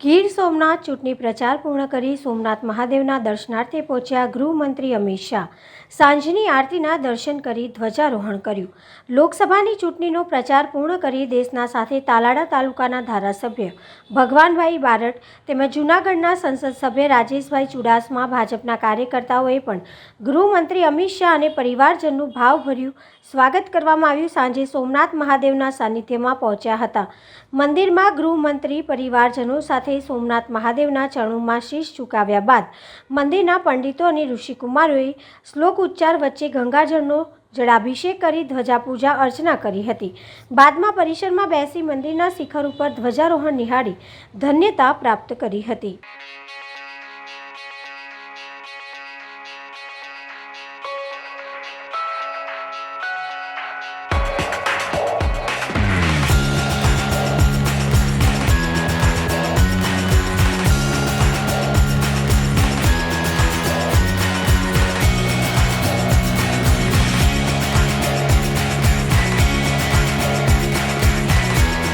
ગીર સોમનાથ ચૂંટણી પ્રચાર પૂર્ણ કરી સોમનાથ મહાદેવના દર્શનાર્થે પહોંચ્યા ગૃહમંત્રી અમિત શાહ. સાંજની આરતીના દર્શન કરી ધ્વજારોહણ કર્યું. લોકસભાની ચૂંટણીનો પ્રચાર પૂર્ણ કરી દેશના સાથે તાલાડા તાલુકાના ધારાસભ્ય ભગવાનભાઈ બારટ તેમજ જૂનાગઢના સંસદ સભ્ય રાજેશભાઈ ચુડાસમા, ભાજપના કાર્યકર્તાઓએ પણ ગૃહમંત્રી અમિત શાહ અને પરિવારજનનું ભાવભર્યું સ્વાગત કરવામાં આવ્યું. સાંજે સોમનાથ મહાદેવના સાનિધ્યમાં પહોંચ્યા હતા. મંદિરમાં ગૃહમંત્રી પરિવારજનો સાથે સોમનાથ મહાદેવના ચરણોમાં શીશ ચુકાવ્યા બાદ મંદિરના પંડિતો અને ઋષિકુમારોએ શ્લોક ઉચ્ચાર વચ્ચે ગંગાજળનો જળાભિષેક કરી ધ્વજા પૂજા અર્ચના કરી હતી. બાદમાં પરિસરમાં બેસી મંદિરના શિખર ઉપર ધ્વજારોહણ નિહાળી ધન્યતા પ્રાપ્ત કરી હતી.